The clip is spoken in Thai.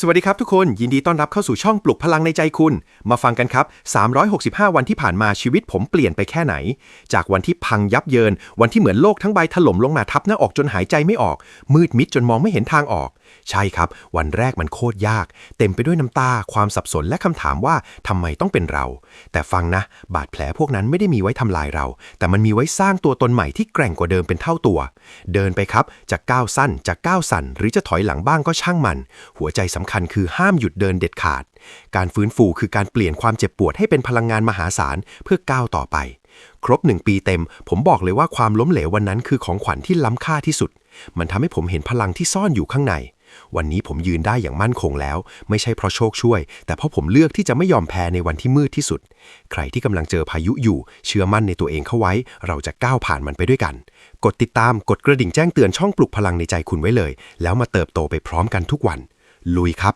สวัสดีครับทุกคน ยินดีต้อนรับเข้าสู่ช่องปลุกพลังในใจคุณ มาฟังกันครับ 365 วันที่ผ่านมาชีวิตผมเปลี่ยนไปแค่ไหน จากวันที่พังยับเยิน วันที่เหมือนโลกทั้งใบถล่มลงมาทับหน้าอกจนหายใจไม่ออก มืดมิดจนมองไม่เห็นทางออก ใช่ครับ วันแรกมันโคตรยาก เต็มไปด้วยน้ำตา ความสับสนและคำถามว่าทำไมต้องเป็นเรา แต่ฟังนะ บาดแผลพวกนั้นไม่ได้มีไว้ทำลายเรา แต่มันมีไว้สร้างตัวตนใหม่ที่แกร่งกว่าเดิมเป็นเท่าตัว เดินไปครับ จะก้าวสั้น จะก้าวสั่น หรือจะถอยหลังบ้างก็ช่างมัน หัวใจสำคัญคือห้ามหยุดเดินเด็ดขาด การฟื้นฟูคือการเปลี่ยนความเจ็บปวดให้เป็นพลังงานมหาศาลเพื่อก้าวต่อไป ครบหนึ่งปีเต็ม ผมบอกเลยว่าความล้มเหลววันนั้นคือของขวัญที่ล้ำค่าที่สุด มันทำให้ผมเห็นพลังที่ซ่อนอยู่ข้างใน วันนี้ผมยืนได้อย่างมั่นคงแล้ว ไม่ใช่เพราะโชคช่วย แต่เพราะผมเลือกที่จะไม่ยอมแพ้ในวันที่มืดที่สุด ใครที่กำลังเจอพายุอยู่ เชื่อมั่นในตัวเองเข้าไว้ เราจะก้าวผ่านมันไปด้วยกัน กดติดตามกดกระดิ่งแจ้งเตือนช่องปลุกพลังในใจคุณไว้เลย แล้วมาเติบโตไปพร้อมกันทุกวัน ลุยครับ